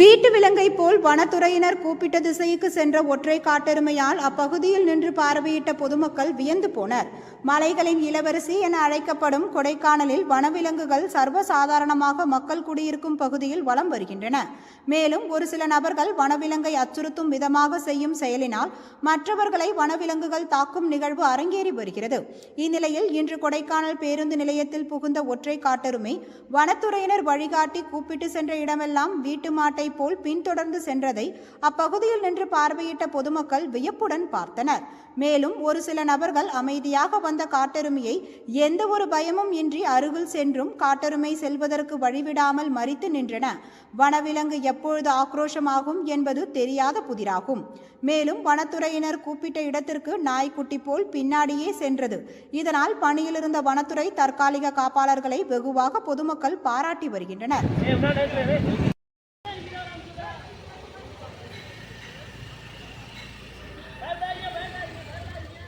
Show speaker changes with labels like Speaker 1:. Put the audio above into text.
Speaker 1: வீட்டு விலங்கைப் போல் வனத்துறையினர் கூப்பிட்ட திசைக்கு சென்ற ஒற்றை காட்டெருமையால் அப்பகுதியில் நின்று பார்வையிட்ட பொதுமக்கள் வியந்து போனர். மலைகளின் இளவரசி என அழைக்கப்படும் கொடைக்கானலில் வனவிலங்குகள் சர்வசாதாரணமாக மக்கள் குடியிருக்கும் பகுதியில் வலம் வருகின்றன. மேலும் ஒரு சில நபர்கள் வனவிலங்கை அச்சுறுத்தும் விதமாக செய்யும் செயலினால் மற்றவர்களை வனவிலங்குகள் தாக்கும் நிகழ்வு அரங்கேறி வருகிறது. இந்நிலையில் இன்று கொடைக்கானல் பேருந்து நிலையத்தில் புகுந்த ஒற்றை காட்டெருமை வனத்துறையினர் வழிகாட்டி கூப்பிட்டு சென்ற இடமெல்லாம் வீட்டு மாட்டை போல் பின்தொடர்ந்து சென்றதை அப்பகுதியில் நின்று பார்வையிட்ட பொதுமக்கள் வியப்புடன் பார்த்தனர். மேலும் ஒரு சில நபர்கள் அமைதியாக வந்த காட்டெருமையை எந்த ஒரு பயமும் இன்றி அருகில் சென்றும் காட்டெருமை செல்வதற்கு வழிவிடாமல் மறித்து நின்றன. வனவிலங்கு எப்பொழுது ஆக்ரோஷமாகும் என்பது தெரியாத புதிராகும். மேலும் வனத்துறையினர் கூப்பிட்ட இடத்திற்கு நாய்க்குட்டி போல் பின்னாடியே சென்றது. இதனால் பணியிலிருந்த வனத்துறை தற்காலிக காப்பாளர்களை வெகுவாக பொதுமக்கள் பாராட்டி வருகின்றனர்.